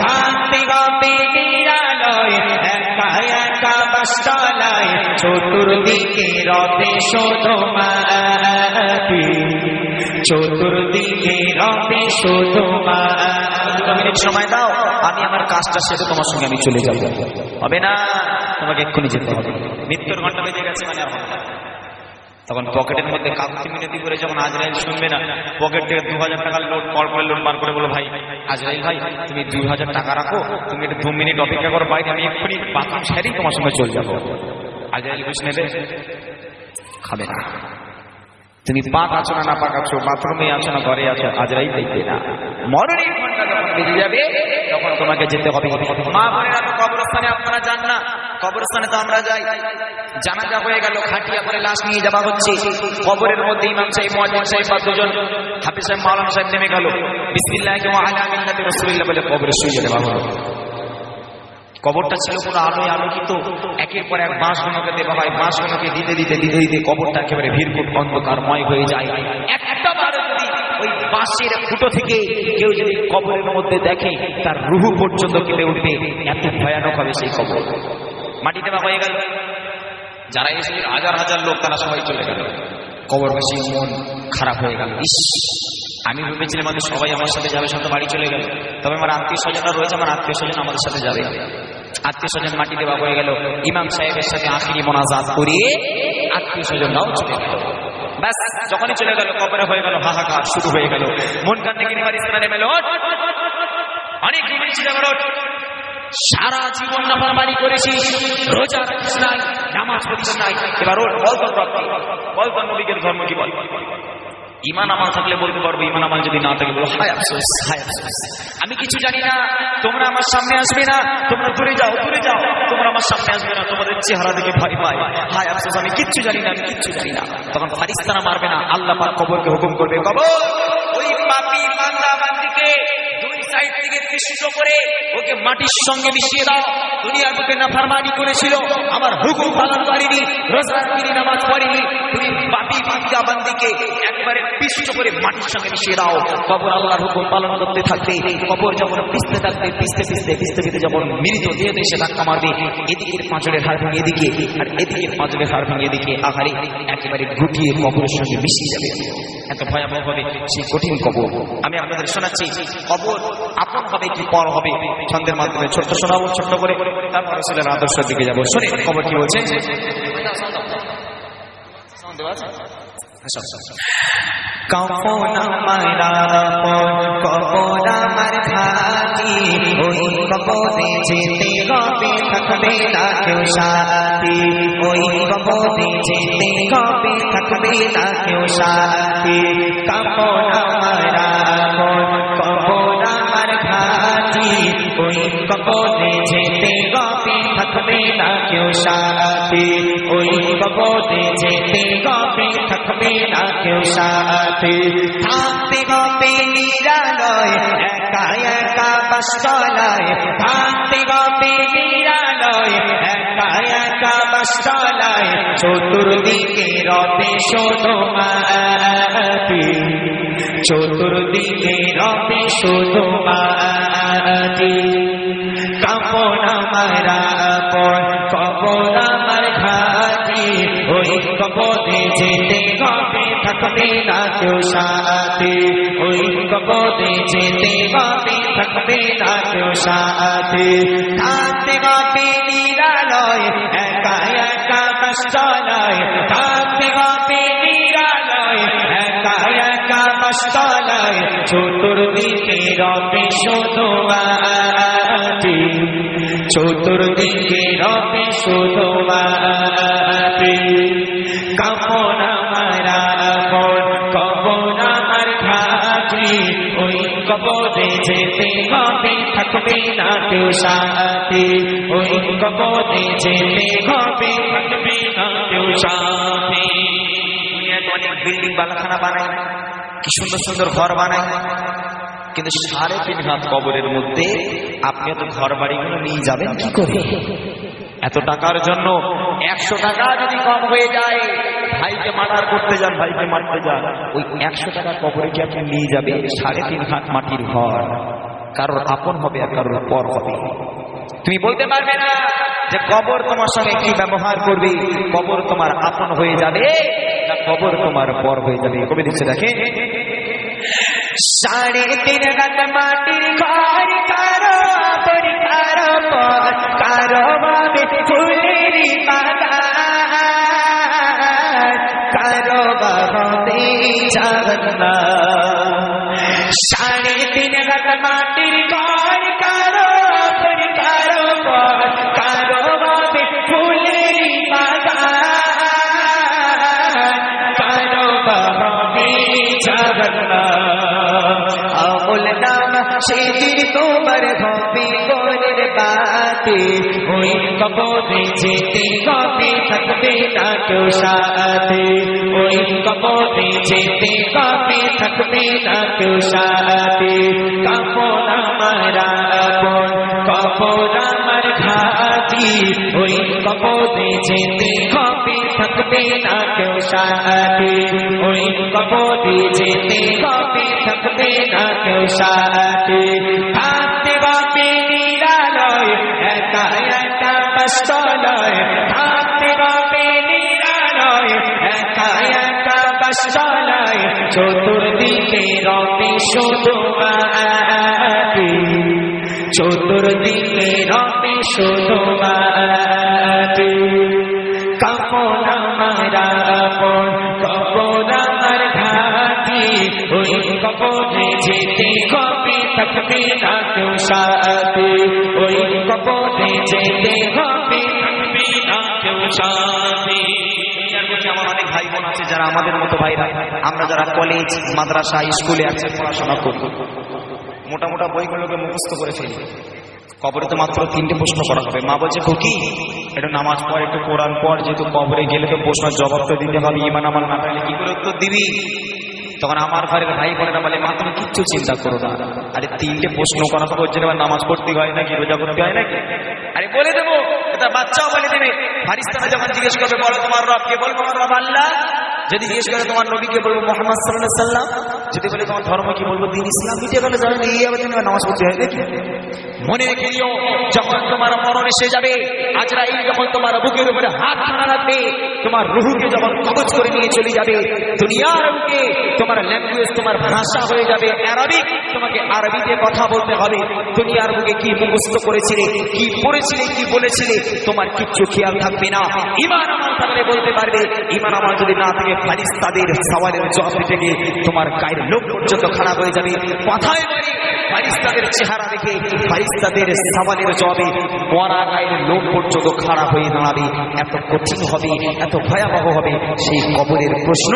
থাকতে গপে নিরালয় একা একা একা চতুর্দিকে রবে চতুর্দিকে রবে মিনিট সময় দাও, আমি আমার কাজটা সেরে তোমার সঙ্গে আমি চলে যাব। হবে না? তোমাকে এক্ষুনি যেতে হবে। মৃত্যুর ঘণ্টা বেজে গেছে মানে। তখন পকেটের মধ্যে কাকুতি মিনতি করে যখন আজরাইল শুনবে না, পকেট থেকে দু হাজার টাকার লোড পর করে লোড বার করে বলো ভাই আজরাইল ভাই, তুমি দুই হাজার টাকা রাখো, তুমি একটু দু মিনিট অপেক্ষা করো বাইরে আমি এক্ষুনি বাথরুম সেরেই তোমার সঙ্গে চলে যাব। আজরাইল ঘুষ নেবে? খাবে না। তুমি পাক আছো না না পাক আছো? বাথরুমে আছো না ঘরে আছো? আজরাই দেখবে না। মরণের ঘণ্টা যখন বেজে যাবে, তখন তোমাকে যেতে হবে। মা বোনেরা তো কবরস্থানে, আপনারা যান না। কবরস্থানে তো আমরা যাই। জানাজা হয়ে গেল, খাটিয়া করে লাশ নিয়ে যাওয়া হচ্ছে। কবরের মধ্যে ইমাম সাহেব, মুয়াজ্জিন সাহেব বা দুজন হাফিজ সাহেব, মাওলানা সাহেব নেমে গেল। বিসমিল্লাহি বলে কবরে শুয়ে দেওয়া হলো। কবরটা ছিল পুরো আলোয় আলোকিত। একের পর এক বাঁশ বাঁশগুলোকে দেওয়া হয়। বাঁশ বাঁশগুলোকে দিতে দিতে দিতে দিতে কবরটা একেবারে ভিড়কুট অন্ধকারময় হয়ে যায়। একটা বার ওই বাঁশের ফুটো থেকে কেউ যদি কবরের মধ্যে দেখে, তার রুহু পর্যন্ত কেঁপে উঠবে। এত ভয়ানক হবে সেই কবর। মাটি দেওয়া হয়ে গেল। যারা এসে হাজার হাজার লোক তারা সবাই চলে গেল। কবর কবরবাসী মন খারাপ হয়ে গেল। ইস, আমি ভেবেছিলাম আমাদের সবাই আমার সাথে যাবে সাথে বাড়ি চলে গেল। তবে আমার আত্মীয় স্বজনরা রয়েছে, আমার আত্মীয় স্বজন আমাদের সাথে যাবে। আত্মীয় স্বজন মাটি দেওয়া হয়ে গেল। ইমাম সাহেবের সাথে আখিরি মোনাজাত করিয়ে আত্মীয় স্বজনরাও চলে গেল। ব্যাস, যখনই চলে গেল, কবরে হয়ে গেল, হাহাকার শুরু হয়ে গেল। মন কান থেকে নিবার স্থানে মেলো অনেক ওঠ সারা জীবন নাফরমানি করেছিস, রোজা রাখিস নাই, নামাজ পড়িস নাই। এবার ওর বল তোর? বল তোর নবীকে ধর্ম কি বল? ইমান আমল থাকলে বলতে পারব ইমান আমল যদি না থাকে, বলো, হায় আফসোস হায় আফসোস। আমি কিছু জানি না, তোমরা আমার সামনে আসবে না, তোমরা দূরে যাও দূরে যাও। তোমরা আমার সামনে আসবে না, তোমাদের চেহারা দেখে ভয় পাই হায় আফসোস, আমি কিচ্ছু জানি না, আমি কিচ্ছু জানি না। তখন ফারিস্তানা মারবে না, আল্লাহ পাক কবরকে হুকুম করবে, কবর! থেকে দৃশ্য করে ওকে মাটির সঙ্গে মিশিয়ে দাও। দুনিয়ার বুকে নাফরমানি করেছিল। আমার হুকুম পালন করেনি, রোজা রাখিনি, নামাজ পড়েনি। তুমি বাপি বান্দা বান্দিকে একবারে পিষ্ট করে মাটির সঙ্গে মিশিয়ে দাও। কবর আল্লাহর হুকুম পালন করতে থাকবে। কবর যখন পিছতে থাকবে পিছতে পিছতে পিছতে পিছতে যখন মৃত দিয়ে দেশে ধাক্কা মারবে, এদিকে পাঁচলের হাড় ভেঙে এদিকে, আর এদিকে পাঁচলের হাড় ভেঙে এদিকে, আহারে, একেবারে গুটিয়ে কবরের সঙ্গে মিশিয়ে যাবে। এত ভয়াবহ হবে সেই কঠিন কবর। আমি আপনাদের শোনাচ্ছি, কবর আপন হবে কি পর হবে? ছন্দের মাধ্যমে ছোট্ট শোনাবো, ছোট্ট করে। তারপরে ছেলের আদর্শের দিকে যাব। শুনে খবর কি বলছে? হবে থাকবে না কেউ সাথী ওই কবরে যেতে কবরে যেতে হবে থাকবে না কেউ সাথী। ওই কবরে যেতে হবে থাকবে না কেউ সাথী। থাকতে হবে নিরালয়, একা একা বাসতলায় থাকতে হবে নিরালয়, একা একা বাসতলায় চতুর্দিকে রবে শোনো মাটি। চতুর্দিকে রবে শোনো মাটি। কাপড় আমার পর কবর আমার ঘাটি ওই কবরে যেতে হবে, থাকবে না কেউ সাথে। ওই কবরে যেতে হবে, থাকবে না কেউ সাথে। থাকতে হবে নিরালয় একা একা কষ্টলয় থাকতে হবে কষ্টলয় চতুর্দিকে রবে শোধো আতি চতুর্দিকে রবে শোধো আতি কাপন মারা পর কবন আমার ঘাটি। ওই কবরে যেতে হবে, থাকবে না কেউ সাথে। ওই কবরে যেতে হবে, থাকবে না কেউ সাথে। অনেক বিল্ডিং বালাখানা বানায় কি সুন্দর সুন্দর ঘর বানায়? কিন্তু সাড়ে তিন হাত কবরের মধ্যে আপনি এত ঘর বাড়িগুলো নিয়ে যাবেন কি করে? এত টাকার জন্য একশো টাকা যদি কম হয়ে যায়, ভাইকে মার্ডার করতে যান, ভাইকে মারতে যান, ওই একশো টাকা কবরে কি আপনি নিয়ে যাবে সাড়ে তিন হাত মাটির ঘর। কারোর আপন হবে আর কারোর পর হবে। তুমি বলতে পারবে না যে কবর তোমার সঙ্গে কি ব্যবহার করবে? কবর তোমার আপন হয়ে যাবে কবর তোমার পর হয়ে যাবে? কবি দিচ্ছে দেখে সাড়ে তিন হাত মাটির ঘর কারও পরি কারও পর কারও বাবে ফুলেরই বাগান কারও বাবে জান্নাত সাড়ে তিন হাত মাটির ঘর কারও পরি কারও পর কারও বাবে ফুলেরই বাগান কারও বাবে নাম সেদিন তোমার হবে বনের বাতে? ওই কবরে যেতে হবে থাকবে না কেউ সাথে? ওই কবরে যেতে হবে থাকবে না কেউ সাথে? কাপড় আমার আপন কবর আমার ঘাটি ওই কবরে যেতে হবে থাকবে না কেউ সাথে? ওই কবরে যেতে হবে থাকবে না কেউ সাথে। থাকতে হবে নিরালয় একা একা নয় থাকতে হবে নিরালয় একা একা নয় চতুর্দিকে রবে শুধু মাটি। চতুর্দিকে রবে শুধু আপন কপন আমার আমার অনেক ভাই বোন আছে যারা আমাদের মতো ভাইরা। আমরা যারা কলেজ মাদ্রাসা স্কুলে আছে পড়াশোনা করি, মোটা মোটা বইগুলোকে মুখস্থ করে ফেলি। কবরে তো মাত্র তিনটে প্রশ্ন করা হবে। মা বলছে কি একটু নামাজ পড়, একটু কোরআন পড়, যেহেতু কবরে গেলে তো প্রশ্ন জবাব তো দিতে হবে ইমান আমার না কি করে উত্তর দিবি? তখন আমার ঘরের ভাই বোনেরা বলে, মা, তুমি কিচ্ছু চিন্তা করো না। আরে, তিনটে প্রশ্ন করা তো হচ্ছে না নামাজ পড়তে হয় নাকি, রোজা করতে হয় নাকি? আরে, বলে দেবো, এটা বাচ্চাও বলে দেবে। ফারিস্তানা যখন জিজ্ঞেস করবে, বলো তোমার রবকে? বলব, আমার রব আল্লাহ। যদি জিজ্ঞেস করে তোমার নবীকে বলব, মোহাম্মদ সাল্লাহ সাল্লাম যদি বলে তোমার ধর্ম কি বলব? দিন ইসলাম মিটে গেলে জানেন এই আবার তুমি নামাজ পড়তে হয় নাকি মনে রেখে দিও যখন তোমার মরণ এসে যাবে, আজরাইল যখন তোমার বুকের উপরে হাত ধরা রাখবে, তোমার রুহুকে যখন কবজ করে নিয়ে চলে যাবে, দুনিয়ার বুকে তোমার ল্যাঙ্গুয়েজ তোমার ভাষা হয়ে যাবে আরবিক তোমাকে আরবিতে কথা বলতে হবে। দুনিয়ার বুকে কি মুখস্থ করেছিলে, কি পড়েছিলে, কি বলেছিলে, তোমার কিচ্ছু খেয়াল থাকবে না। ইমান আমার থাকলে বলতে পারবে ইমান আমার যদি না থাকে, ফারিস্তাদের সওয়ালের জবাব দিতে গিয়ে গায়ের লোক পর্যন্ত খারাপ হয়ে যাবে, কথায় বলি ফারিস্তাদের চেহারা দেখে ফারিস্তাদের সওয়ালের জবাবে মরা গায়ের লোক পর্যন্ত খারাপ হয়ে দাঁড়াবে। এত কঠিন হবে, এত ভয়াবহ হবে সেই কবরের প্রশ্ন,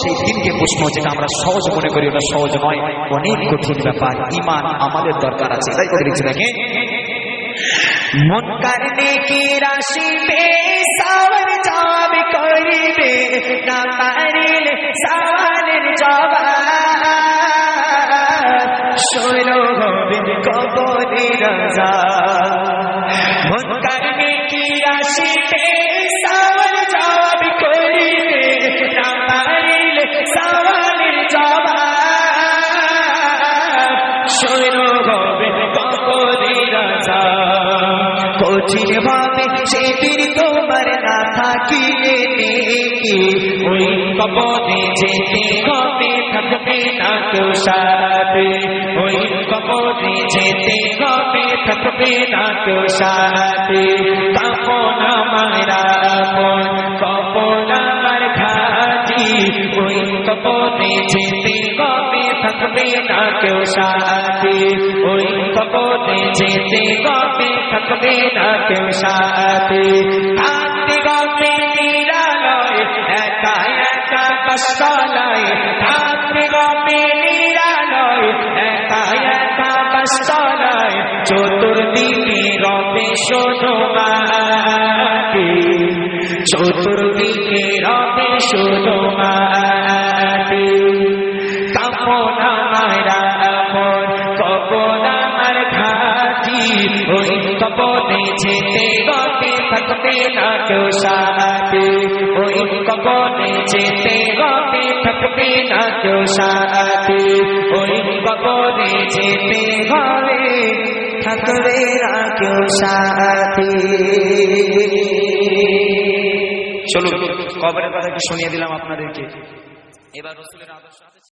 সেই তিনটে প্রশ্ন যেটা আমরা সহজ মনে করি ওটা সহজ নয়, অনেক কঠিন ব্যাপার ইমান আমাদের দরকার আছে। তাই করে দিচ্ছি নাকি মন করনে রাশি পে সাওয়ার জবাব করিবে, না পারিলে সওয়ালের শোনো হবে কবরে রাজা। করনে কি রাশি পে সাওয়ার জবাব করিবে না পারিলে সওয়ালের জবাব। শোনো হবে কবরে রাজা, কঠিন ভাবে সেদিন তোমার না থাকিলে নেকি। ওই কবরে যেতে হবে থাকবে না কেউ সাথে? ওই কবরে যেতে হবে থাকবে না কেউ সাথে কাপন আমার আপন কপন আমার ঘাটি। ওই কবরে যেতে হবে থাকবে না কেউ সাথে ওই কবরে যেতে হবে থাকবে না কেউ সাথে থাকতে গপে নিরালয় একা একা কষ্ট নয় থাকতে গপে নিরালয় নয় চতুর্দিকে রবে শোনোমাকে চতুর্দিকে রবে শোনো ওই কবরে যেতে হবে থাকবে না কেউ সাথী ওই কবরে যেতে হবে থাকবে না কেউ সাথী ওই কবরে যেতে হবে থাকবে না কেউ সাথী চলুন কবরের কথা কি শুনিয়ে দিলাম আপনাদেরকে। এবার রসুলের আদর্শ